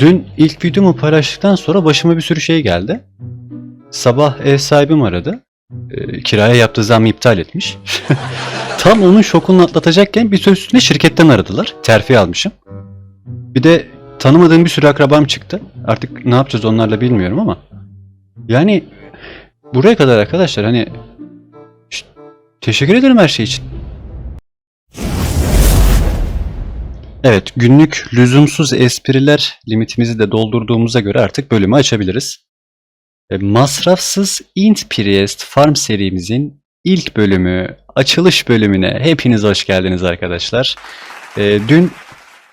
Dün ilk videomu paylaştıktan sonra başıma bir sürü şey geldi. Sabah ev sahibim aradı. Ee, kiraya yaptığı zamı iptal etmiş. Tam onun şokunu atlatacakken bir süre üstünde şirketten aradılar. Terfi almışım. Bir de tanımadığım bir sürü akrabam çıktı. Artık ne yapacağız onlarla bilmiyorum ama. Yani buraya kadar arkadaşlar hani Şşt, teşekkür ederim her şey için. Evet, günlük lüzumsuz espriler limitimizi de doldurduğumuza göre artık bölümü açabiliriz. E, Masrafsız Int Priest Farm serimizin ilk bölümü, açılış bölümüne hepiniz hoş geldiniz arkadaşlar. E, dün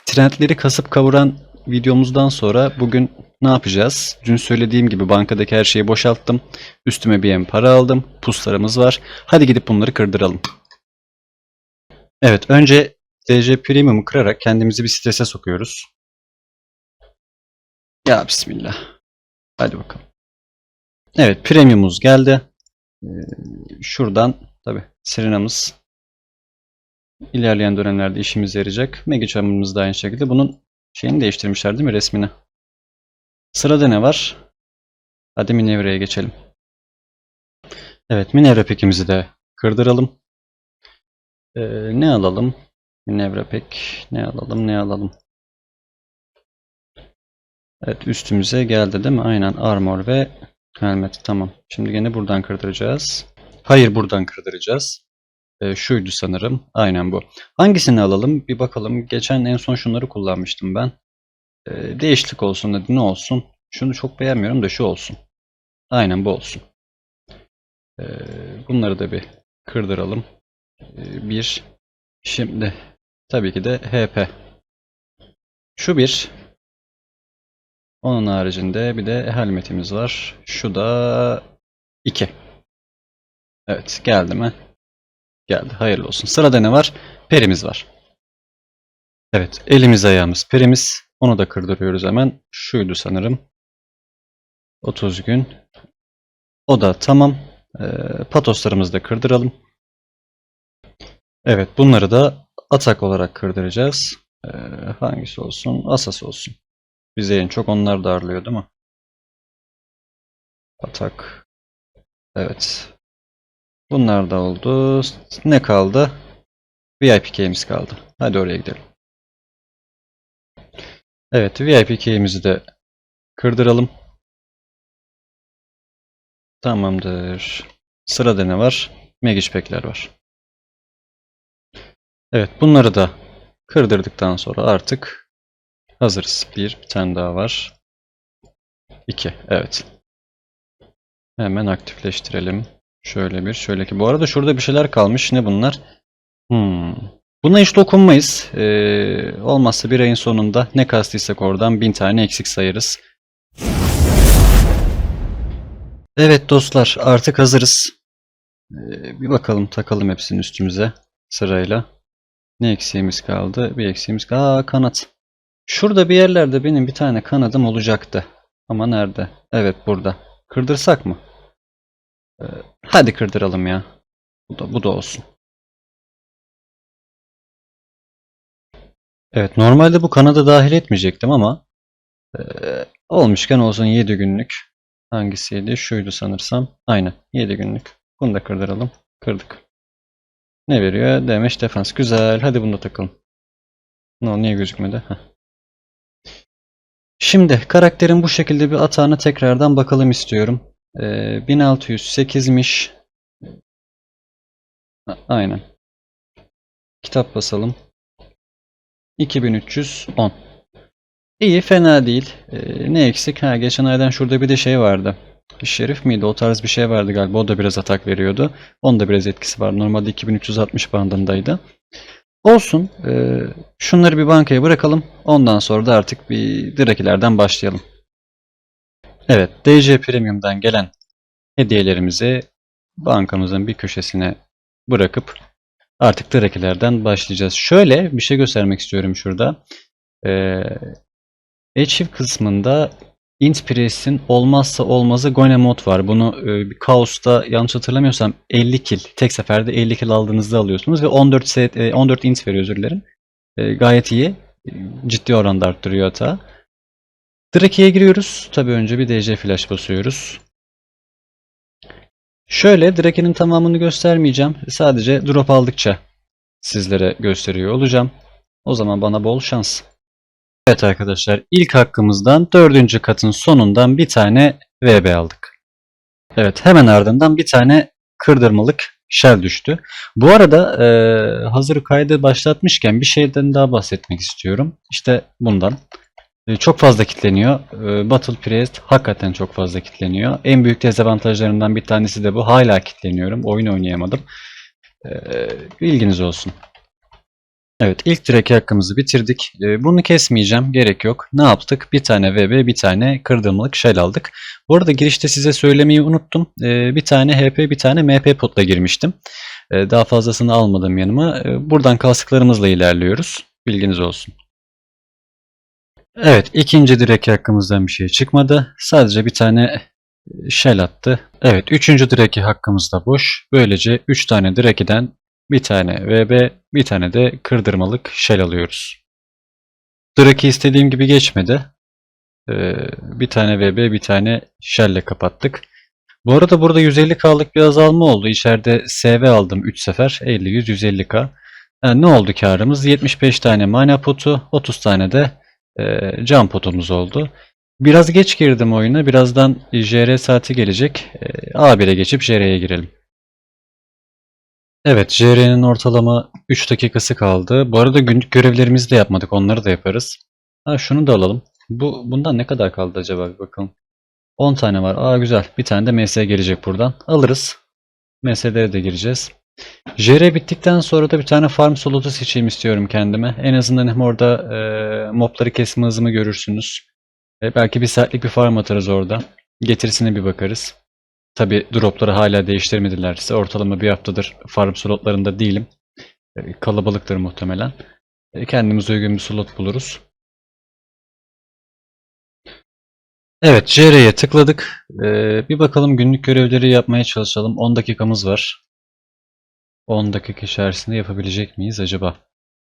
trendleri kasıp kavuran videomuzdan sonra bugün ne yapacağız? Dün söylediğim gibi bankadaki her şeyi boşalttım. Üstüme bir em para aldım. Puslarımız var. Hadi gidip bunları kırdıralım. Evet, önce DC Premium'u kırarak kendimizi bir strese sokuyoruz. Ya bismillah. Hadi bakalım. Evet, Premium'umuz geldi. Ee, şuradan tabi Serena'mız ilerleyen dönemlerde işimize yarayacak. Mega Charm'ımız da aynı şekilde. Bunun şeyini değiştirmişler değil mi resmini? Sırada ne var? Hadi Minevra'ya geçelim. Evet, Minevra pekimizi de kırdıralım. Ee, ne alalım? Minevra pek. Ne alalım ne alalım. Evet üstümüze geldi değil mi? Aynen armor ve helmet. Tamam. Şimdi gene buradan kırdıracağız. Hayır buradan kırdıracağız. Ee, şuydu sanırım. Aynen bu. Hangisini alalım? Bir bakalım. Geçen en son şunları kullanmıştım ben. Ee, değişiklik olsun dedi. Ne olsun? Şunu çok beğenmiyorum da şu olsun. Aynen bu olsun. Ee, bunları da bir kırdıralım. Ee, bir. Şimdi Tabii ki de HP. Şu bir. Onun haricinde bir de helmetimiz var. Şu da 2. Evet geldi mi? Geldi. Hayırlı olsun. Sırada ne var? Perimiz var. Evet elimiz ayağımız perimiz. Onu da kırdırıyoruz hemen. Şuydu sanırım. 30 gün. O da tamam. Ee, patoslarımızı da kırdıralım. Evet bunları da atak olarak kırdıracağız. Ee, hangisi olsun? Asas olsun. Bize en çok onlar darlıyor değil mi? Atak. Evet. Bunlar da oldu. Ne kaldı? VIP key'imiz kaldı. Hadi oraya gidelim. Evet VIP key'imizi de kırdıralım. Tamamdır. Sırada ne var? Magic pack'ler var. Evet bunları da kırdırdıktan sonra artık hazırız. Bir, bir tane daha var. İki. Evet. Hemen aktifleştirelim. Şöyle bir, şöyle ki. Bu arada şurada bir şeyler kalmış. Ne bunlar? Hmm. Buna hiç dokunmayız. Ee, olmazsa bir ayın sonunda ne kastıysak oradan bin tane eksik sayarız. Evet dostlar artık hazırız. Ee, bir bakalım takalım hepsini üstümüze sırayla. Ne eksiğimiz kaldı? Bir eksiğimiz. Aa kanat. Şurada bir yerlerde benim bir tane kanadım olacaktı. Ama nerede? Evet burada. Kırdırsak mı? Ee, hadi kırdıralım ya. Bu da, bu da olsun. Evet normalde bu kanadı dahil etmeyecektim ama e, olmuşken olsun 7 günlük. Hangisiydi? Şuydu sanırsam. Aynen 7 günlük. Bunu da kırdıralım. Kırdık. Ne veriyor? Damage defense. Güzel. Hadi bunu da takalım. No, niye gözükmedi? Heh. Şimdi karakterin bu şekilde bir atağına tekrardan bakalım istiyorum. Ee, 1608'miş. A- Aynen. Kitap basalım. 2310. İyi fena değil. Ee, ne eksik? Ha geçen aydan şurada bir de şey vardı. Şerif miydi? O tarz bir şey vardı galiba. O da biraz atak veriyordu. Onun da biraz etkisi var. Normalde 2360 bandındaydı. Olsun. Ee, şunları bir bankaya bırakalım. Ondan sonra da artık bir Drakilerden başlayalım. Evet. DC Premium'dan gelen hediyelerimizi bankamızın bir köşesine bırakıp artık Drakilerden başlayacağız. Şöyle bir şey göstermek istiyorum şurada. Ee, Achieve kısmında Int Priest'in olmazsa olmazı Gone mod var. Bunu e, bir Kaos'ta yanlış hatırlamıyorsam 50 kill, tek seferde 50 kill aldığınızda alıyorsunuz ve 14 set, e, 14 int veriyor özür dilerim. E, gayet iyi. E, Ciddi oranda arttırıyor hata. Drake'ye giriyoruz. Tabii önce bir DC flash basıyoruz. Şöyle Drake'nin tamamını göstermeyeceğim. Sadece drop aldıkça sizlere gösteriyor olacağım. O zaman bana bol şans. Evet arkadaşlar ilk hakkımızdan dördüncü katın sonundan bir tane VB aldık. Evet hemen ardından bir tane kırdırmalık shell düştü. Bu arada e, hazır kaydı başlatmışken bir şeyden daha bahsetmek istiyorum. İşte bundan. E, çok fazla kitleniyor. E, Battle Priest hakikaten çok fazla kitleniyor. En büyük dezavantajlarından bir tanesi de bu. Hala kitleniyorum. Oyun oynayamadım. E, bilginiz olsun. Evet ilk direk hakkımızı bitirdik. E, bunu kesmeyeceğim. Gerek yok. Ne yaptık? Bir tane VB bir tane kırdırmalık shell aldık. Bu arada girişte size söylemeyi unuttum. E, bir tane HP bir tane MP potla girmiştim. E, daha fazlasını almadım yanıma. E, buradan kastıklarımızla ilerliyoruz. Bilginiz olsun. Evet ikinci direk hakkımızdan bir şey çıkmadı. Sadece bir tane shell attı. Evet üçüncü direki hakkımız da boş. Böylece 3 tane direkiden bir tane VB bir tane de kırdırmalık shell alıyoruz. Draki istediğim gibi geçmedi. Ee, bir tane VB bir tane shell ile kapattık. Bu arada burada 150k'lık bir azalma oldu. İçeride SV aldım 3 sefer. 50, 100, 150k. Yani ne oldu karımız? 75 tane mana potu, 30 tane de e, cam potumuz oldu. Biraz geç girdim oyuna. Birazdan JR saati gelecek. E, A1'e geçip JR'ye girelim. Evet, JR'nin ortalama 3 dakikası kaldı. Bu arada günlük görevlerimizi de yapmadık. Onları da yaparız. Ha şunu da alalım. Bu bundan ne kadar kaldı acaba bir bakalım. 10 tane var. Aa güzel. Bir tane de MS gelecek buradan. Alırız. MS'lere de gireceğiz. JR bittikten sonra da bir tane farm slotu seçeyim istiyorum kendime. En azından hem orada e, mobları kesme hızımı görürsünüz. E, belki bir saatlik bir farm atarız orada. Getirisine bir bakarız. Tabi dropları hala değiştirmedilerse ortalama bir haftadır farm slotlarında değilim. E, kalabalıktır muhtemelen. E, kendimize uygun bir slot buluruz. Evet, JR'ye tıkladık. Ee, bir bakalım günlük görevleri yapmaya çalışalım. 10 dakikamız var. 10 dakika içerisinde yapabilecek miyiz acaba?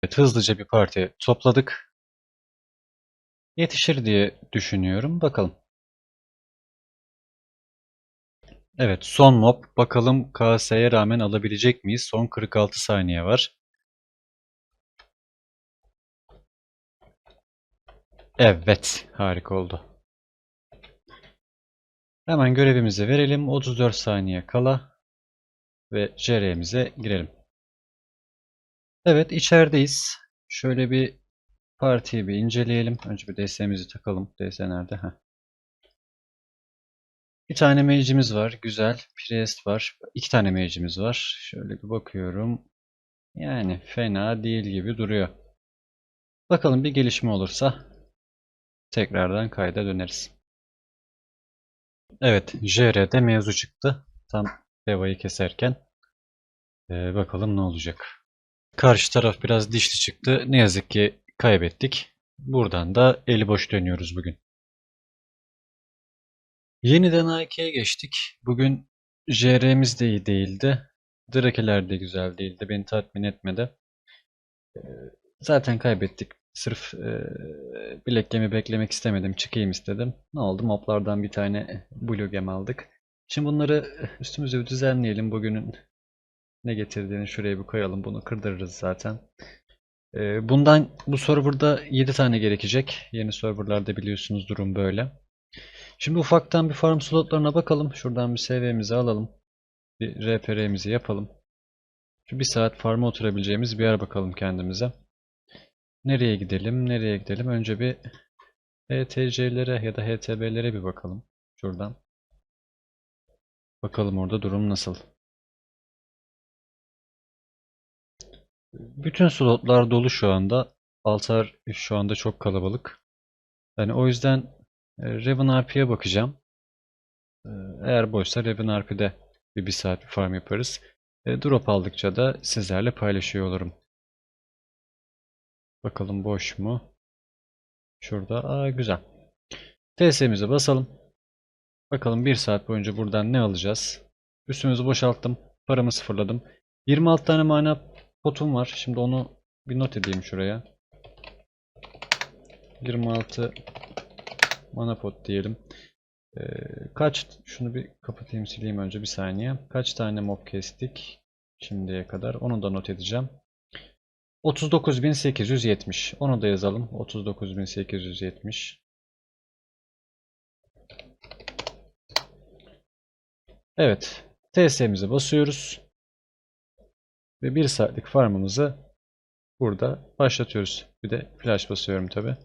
Evet, hızlıca bir parti topladık. Yetişir diye düşünüyorum. Bakalım. Evet, son mob. Bakalım KS'ye rağmen alabilecek miyiz? Son 46 saniye var. Evet, harika oldu. Hemen görevimizi verelim. 34 saniye kala ve JR'mize girelim. Evet içerideyiz. Şöyle bir partiyi bir inceleyelim. Önce bir DS'mizi takalım. DS nerede? Heh. Bir tane mage'imiz var. Güzel. Priest var. İki tane mage'imiz var. Şöyle bir bakıyorum. Yani fena değil gibi duruyor. Bakalım bir gelişme olursa tekrardan kayda döneriz. Evet, JR'de mevzu çıktı. Tam Deva'yı keserken. Ee, bakalım ne olacak. Karşı taraf biraz dişli çıktı. Ne yazık ki kaybettik. Buradan da eli boş dönüyoruz bugün. Yeniden A2'ye geçtik. Bugün JR'miz de iyi değildi. Drake'ler de güzel değildi. Beni tatmin etmedi. Ee, zaten kaybettik. Sırf e, bilek gemi beklemek istemedim. Çıkayım istedim. Ne oldu? Moblardan bir tane Blue Gem aldık. Şimdi bunları üstümüze bir düzenleyelim. Bugünün ne getirdiğini şuraya bir koyalım. Bunu kırdırırız zaten. E, bundan bu serverda 7 tane gerekecek. Yeni serverlarda biliyorsunuz durum böyle. Şimdi ufaktan bir farm slotlarına bakalım. Şuradan bir SV'mizi alalım. Bir RPR'mizi yapalım. Şu bir saat farm'a oturabileceğimiz bir yer bakalım kendimize. Nereye gidelim? Nereye gidelim? Önce bir HTC'lere ya da HTB'lere bir bakalım. Şuradan. Bakalım orada durum nasıl. Bütün slotlar dolu şu anda. Altar şu anda çok kalabalık. Yani o yüzden e, Raven RP'ye bakacağım. E, eğer boşsa Raven RP'de bir, bir saat bir farm yaparız. E, drop aldıkça da sizlerle paylaşıyor olurum. Bakalım boş mu? Şurada. Aa, güzel. TS'mize basalım. Bakalım 1 saat boyunca buradan ne alacağız? Üstümüzü boşalttım. Paramı sıfırladım. 26 tane mana potum var. Şimdi onu bir not edeyim şuraya. 26 mana pot diyelim. Ee, kaç şunu bir kapatayım sileyim önce bir saniye. Kaç tane mob kestik şimdiye kadar onu da not edeceğim. 39.870 onu da yazalım. 39.870 Evet. TS'mize basıyoruz. Ve 1 saatlik farmımızı burada başlatıyoruz. Bir de flash basıyorum tabi.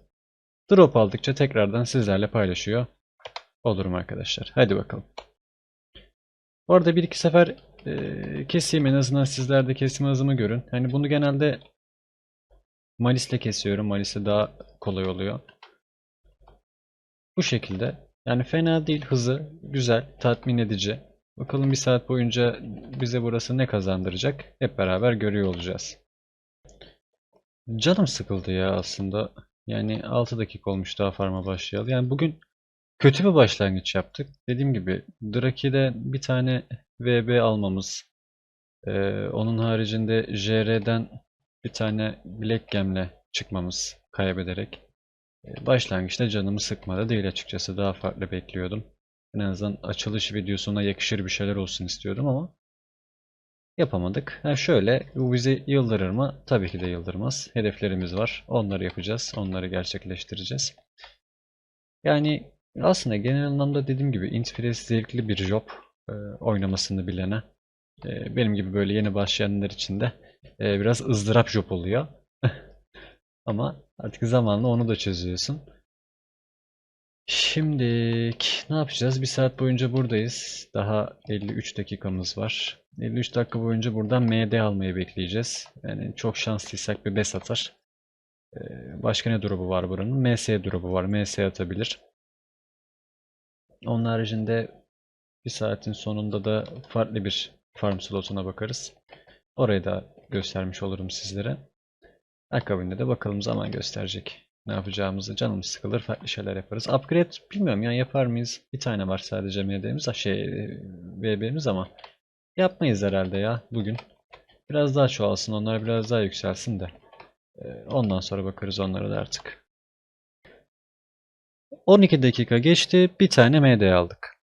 Drop aldıkça tekrardan sizlerle paylaşıyor olurum arkadaşlar. Hadi bakalım. Bu arada bir iki sefer e, keseyim en azından sizler de kesim hızımı görün. Hani bunu genelde Malis'le kesiyorum. Malis'e daha kolay oluyor. Bu şekilde. Yani fena değil. Hızı güzel, tatmin edici. Bakalım bir saat boyunca bize burası ne kazandıracak? Hep beraber görüyor olacağız. Canım sıkıldı ya aslında. Yani 6 dakika olmuş daha farma başlayalı. Yani bugün kötü bir başlangıç yaptık. Dediğim gibi Draki'de bir tane VB almamız. ee, onun haricinde JR'den bir tane Black Gem'le çıkmamız kaybederek. ee, başlangıçta canımı sıkmadı değil açıkçası. Daha farklı bekliyordum. En azından açılış videosuna yakışır bir şeyler olsun istiyordum ama yapamadık. Ha şöyle bu bizi yıldırır mı? Tabii ki de yıldırmaz. Hedeflerimiz var. Onları yapacağız. Onları gerçekleştireceğiz. Yani aslında genel anlamda dediğim gibi Inspiris zevkli bir job e, oynamasını bilene. E, benim gibi böyle yeni başlayanlar için de e, biraz ızdırap job oluyor. Ama artık zamanla onu da çözüyorsun. Şimdi ne yapacağız? Bir saat boyunca buradayız. Daha 53 dakikamız var. 53 dakika boyunca buradan MD almayı bekleyeceğiz. Yani çok şanslıysak bir BES atar. Ee, Başka ne drop'u var buranın? MS drop'u var. MS atabilir. Onun haricinde bir saatin sonunda da farklı bir farm slotuna bakarız. Orayı da göstermiş olurum sizlere. Akabinde de bakalım zaman gösterecek. Ne yapacağımızı canımız sıkılır farklı şeyler yaparız. Upgrade bilmiyorum ya yapar mıyız? Bir tane var sadece MD'miz, şey VB'miz ama yapmayız herhalde ya bugün. Biraz daha çoğalsın onlar biraz daha yükselsin de. Ee, Ondan sonra bakarız onlara da artık. 12 dakika geçti. Bir tane MD aldık.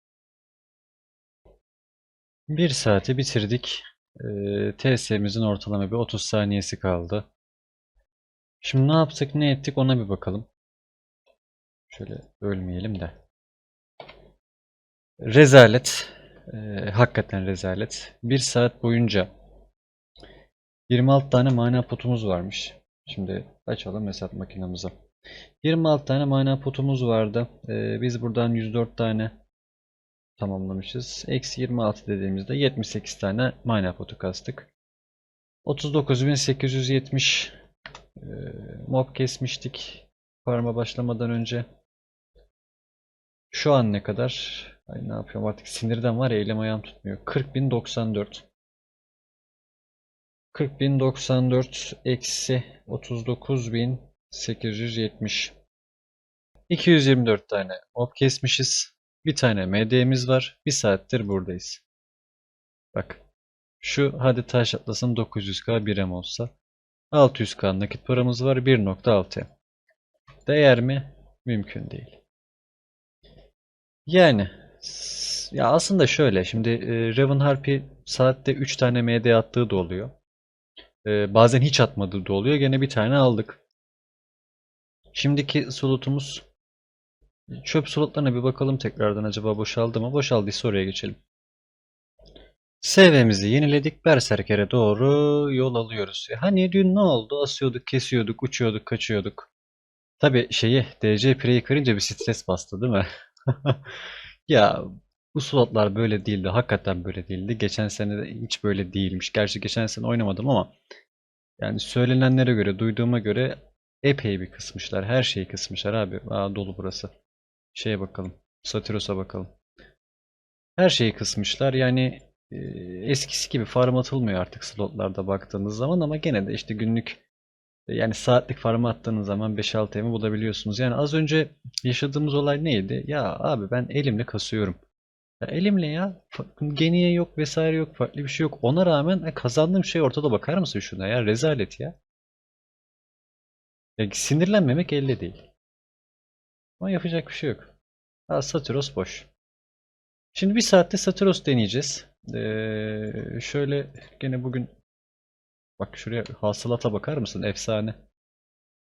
1 saati bitirdik. Ee, TS'mizin ortalama bir 30 saniyesi kaldı. Şimdi ne yaptık ne ettik ona bir bakalım. Şöyle ölmeyelim de. Rezalet. Ee, hakikaten rezalet. 1 saat boyunca 26 tane mana potumuz varmış. Şimdi açalım hesap makinamızı. 26 tane mana potumuz vardı. Ee, biz buradan 104 tane tamamlamışız. Eksi 26 dediğimizde 78 tane mana potu kastık. 39.870 e, mob kesmiştik farma başlamadan önce. Şu an ne kadar? Ay ne yapıyorum artık sinirden var ya elim ayağım tutmuyor. 40.094 40.094 eksi 39.870 224 tane mob kesmişiz. Bir tane MD'miz var. Bir saattir buradayız. Bak. Şu hadi taş atlasın 900k birem olsa. 600k nakit paramız var 1.6. Değer mi? Mümkün değil. Yani ya aslında şöyle şimdi e, Raven Harpy saatte 3 tane MD attığı da oluyor. E, bazen hiç atmadığı da oluyor. Gene bir tane aldık. Şimdiki slotumuz çöp slotlarına bir bakalım tekrardan acaba boşaldı mı? Boşaldıysa oraya geçelim. SV'mizi yeniledik. Berserker'e doğru yol alıyoruz. E hani dün ne oldu? Asıyorduk, kesiyorduk, uçuyorduk, kaçıyorduk. Tabi şeyi DC Pre'yi kırınca bir stres bastı değil mi? Ya bu slotlar böyle değildi. Hakikaten böyle değildi. Geçen sene de hiç böyle değilmiş. Gerçi geçen sene oynamadım ama yani söylenenlere göre, duyduğuma göre epey bir kısmışlar. Her şeyi kısmışlar abi. Aa, dolu burası. Şeye bakalım. Satyros'a bakalım. Her şeyi kısmışlar. Yani eskisi gibi farm atılmıyor artık slotlarda baktığınız zaman ama gene de işte günlük e, yani saatlik farm attığınız zaman 5-6 emi bulabiliyorsunuz. Yani az önce yaşadığımız olay neydi? Ya abi ben elimle kasıyorum. Ya elimle ya geniye yok vesaire yok farklı bir şey yok. Ona rağmen e, kazandığım şey ortada bakar mısın şuna ya rezalet ya. Ya sinirlenmemek elde değil. Ama yapacak bir şey yok. Ha, Satiros boş. Şimdi bir saatte Satiros deneyeceğiz. Ee, şöyle gene bugün bak şuraya hasılata bakar mısın? Efsane.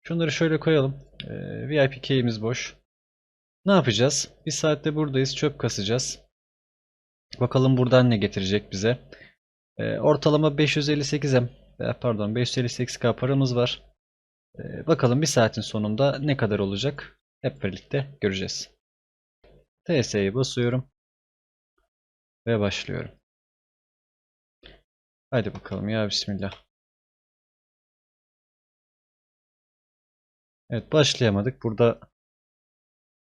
Şunları şöyle koyalım. Ee, VIP key'imiz boş. Ne yapacağız? Bir saatte buradayız. Çöp kasacağız. Bakalım buradan ne getirecek bize. Ee, ortalama 558M e, pardon 558K paramız var. Ee, bakalım bir saatin sonunda ne kadar olacak? Hep birlikte göreceğiz. TS'ye basıyorum. Ve başlıyorum. Hadi bakalım ya bismillah. Evet başlayamadık. Burada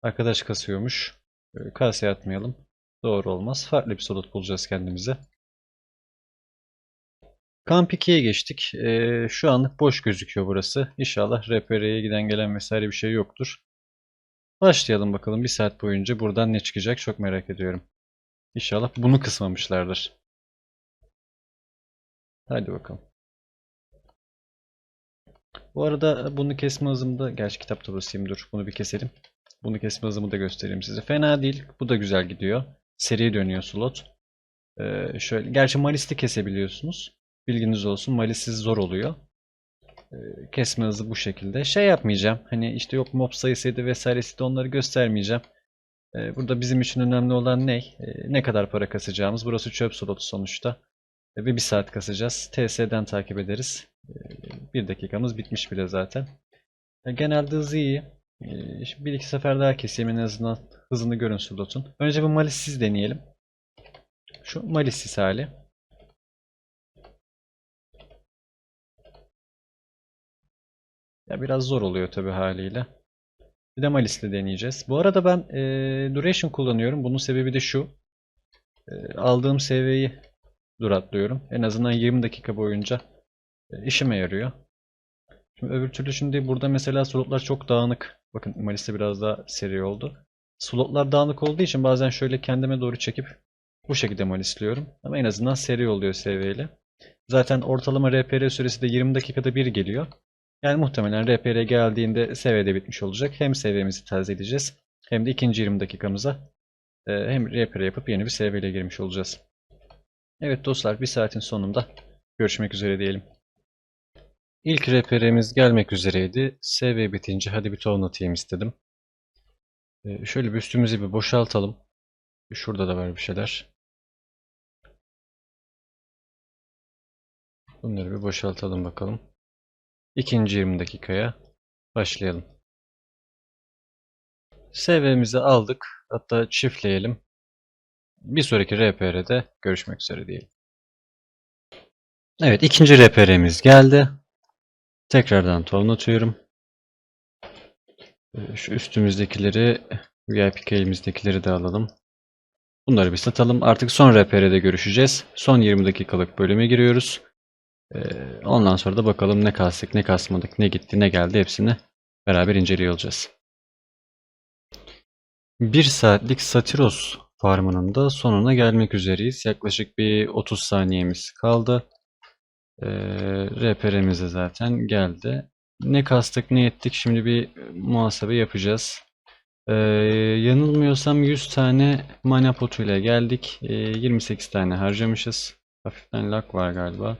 arkadaş kasıyormuş. Ee, Kaseye atmayalım. Doğru olmaz. Farklı bir slot bulacağız kendimize. Kamp 2'ye geçtik. Ee, şu anlık boş gözüküyor burası. İnşallah RPR'ye giden gelen vesaire bir şey yoktur. Başlayalım bakalım bir saat boyunca buradan ne çıkacak çok merak ediyorum. İnşallah bunu kısmamışlardır. Hadi bakalım. Bu arada bunu kesme hızımda, gerçi kitapta basayım dur. Bunu bir keselim. Bunu kesme hızımı da göstereyim size. Fena değil. Bu da güzel gidiyor. Seri dönüyor slot. Ee, şöyle, gerçi Malis'te kesebiliyorsunuz. Bilginiz olsun. Malis'siz zor oluyor. Ee, kesme hızı bu şekilde. Şey yapmayacağım. Hani işte yok mob sayısıydı vesairesi onları göstermeyeceğim. Ee, burada bizim için önemli olan ne? Ee, ne kadar para kasacağımız. Burası çöp slotu sonuçta. Ve bir saat kasacağız. TS'den takip ederiz. Ee, bir dakikamız bitmiş bile zaten. Genelde hızı iyi. Ee, bir iki sefer daha keseyim en azından hızını görün slotun. Önce bu malissiz deneyelim. Şu malissiz hali. Ya biraz zor oluyor tabi haliyle. Bir de Malis'le deneyeceğiz. Bu arada ben e, Duration kullanıyorum. Bunun sebebi de şu. E, aldığım seviyeyi duratlıyorum. En azından 20 dakika boyunca e, işime yarıyor. Şimdi öbür türlü şimdi burada mesela slotlar çok dağınık. Bakın Malis'te biraz daha seri oldu. Slotlar dağınık olduğu için bazen şöyle kendime doğru çekip bu şekilde Malis'liyorum. Ama en azından seri oluyor seviyeyle. Zaten ortalama RPR süresi de 20 dakikada bir geliyor. Yani muhtemelen RPR geldiğinde seviyede bitmiş olacak. Hem seviyemizi tazeleyeceğiz hem de ikinci 20 dakikamıza e, hem RPR yapıp yeni bir seviyeyle girmiş olacağız. Evet dostlar bir saatin sonunda görüşmek üzere diyelim. İlk RPR'miz gelmek üzereydi. Seviye bitince hadi bir ton atayım istedim. E, şöyle bir üstümüzü bir boşaltalım. Şurada da var bir şeyler. Bunları bir boşaltalım bakalım. İkinci 20 dakikaya başlayalım. SV'mizi aldık. Hatta çiftleyelim. Bir sonraki RPR'de görüşmek üzere diyelim. Evet ikinci RPR'miz geldi. Tekrardan tonlatıyorum. Ee, Şu üstümüzdekileri VIP elimizdekileri de alalım. Bunları bir satalım. Artık son RPR'de görüşeceğiz. Son 20 dakikalık bölüme giriyoruz. Ee, ondan sonra da bakalım ne kastık, ne kasmadık, ne gitti, ne geldi hepsini beraber inceliyor olacağız. Bir saatlik Satiros farmının da sonuna gelmek üzereyiz. Yaklaşık bir 30 saniyemiz kaldı. Ee, RPR'miz de zaten geldi. Ne kastık, ne ettik şimdi bir muhasebe yapacağız. Ee, yanılmıyorsam 100 tane mana potuyla geldik. Ee, 28 tane harcamışız. Hafiften lag var galiba.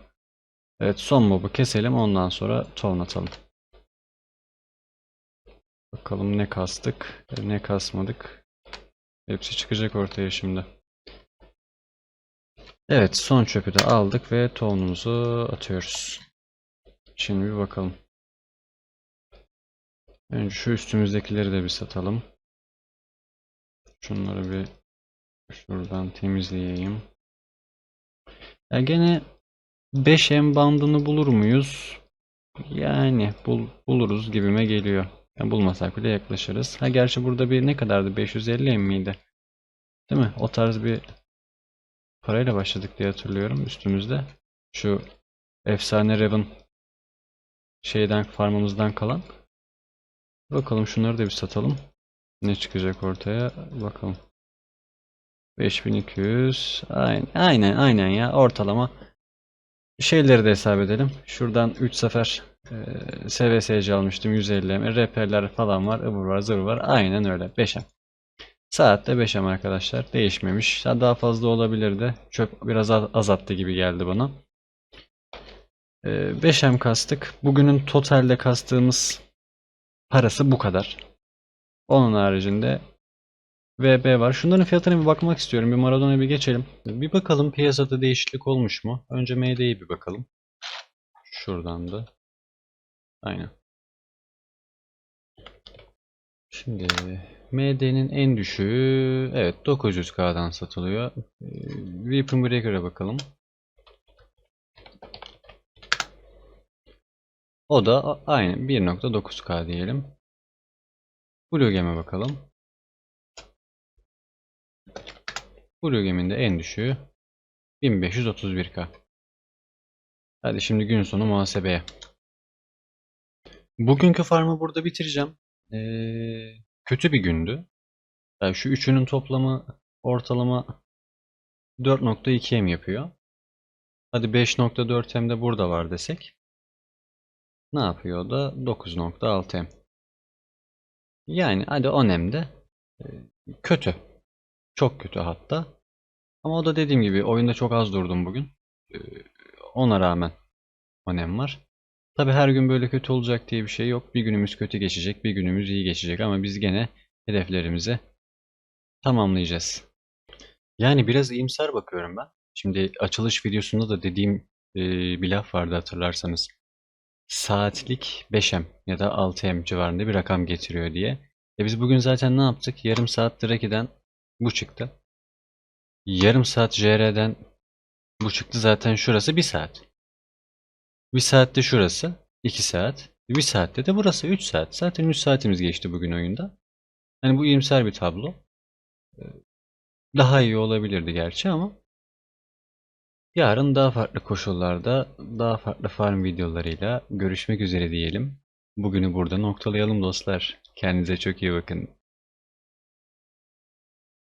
Evet son mob'u keselim ondan sonra ton. Bakalım ne kastık ne kasmadık. Hepsi çıkacak ortaya şimdi. Evet son çöpü de aldık ve tonumuzu atıyoruz. Şimdi bir bakalım. Önce şu üstümüzdekileri de bir satalım. Şunları bir şuradan temizleyeyim. Ya gene 5M bandını bulur muyuz? Yani bul, buluruz gibime geliyor. Yani bulmasak bile yaklaşırız. Ha gerçi burada bir ne kadardı? 550 M miydi? Değil mi? O tarz bir parayla başladık diye hatırlıyorum üstümüzde. Şu efsane Raven şeyden farmımızdan kalan. Bakalım şunları da bir satalım. Ne çıkacak ortaya? Bakalım. 5200. Aynen aynen, aynen ya ortalama şeyleri de hesap edelim. Şuradan 3 sefer e, almıştım 150 M. RP'ler falan var. ıvır var zıvır var. Aynen öyle. 5M. Saatte 5M arkadaşlar. Değişmemiş. Ha, Daha fazla olabilirdi. Çöp biraz az az attı gibi geldi bana. Ee, 5M kastık. Bugünün totalde kastığımız parası bu kadar. Onun haricinde VB var. Şunların fiyatına bir bakmak istiyorum. Bir Maradona'ya bir geçelim. Bir bakalım piyasada değişiklik olmuş mu? Önce MD'yi bir bakalım. Şuradan da. Aynen. Şimdi MD'nin en düşüğü evet 900K'dan satılıyor. Ee, Weapon Breaker'a bakalım. O da aynı 1.9K diyelim. Blue Gem'e bakalım. Blue Gem'in de en düşüğü 1531K. Hadi şimdi gün sonu muhasebeye. Bugünkü farmı burada bitireceğim. Ee, kötü bir gündü. Yani şu üçünün toplamı ortalama 4.2M yapıyor. Hadi 5.4M de burada var desek. Ne yapıyor da 9.6M. Yani hadi 10M de e, kötü. Çok kötü hatta. Ama o da dediğim gibi oyunda çok az durdum bugün. Ee, Ona rağmen 10M var. Tabi her gün böyle kötü olacak diye bir şey yok. Bir günümüz kötü geçecek, bir günümüz iyi geçecek ama biz gene hedeflerimizi tamamlayacağız. Yani biraz iyimser bakıyorum ben. Şimdi açılış videosunda da dediğim e, bir laf vardı hatırlarsanız. Saatlik 5M ya da 6M civarında bir rakam getiriyor diye. E biz bugün zaten ne yaptık? Yarım saat Draki'den bu çıktı. Yarım saat JR'den bu çıktı zaten şurası 1 saat. Bir saatte şurası 2 saat. Bir saatte de burası 3 saat. Zaten 3 saatimiz geçti bugün oyunda. Yani bu iyimser bir tablo. Ee, Daha iyi olabilirdi gerçi ama yarın daha farklı koşullarda daha farklı farm videolarıyla görüşmek üzere diyelim. Bugünü burada noktalayalım dostlar. Kendinize çok iyi bakın.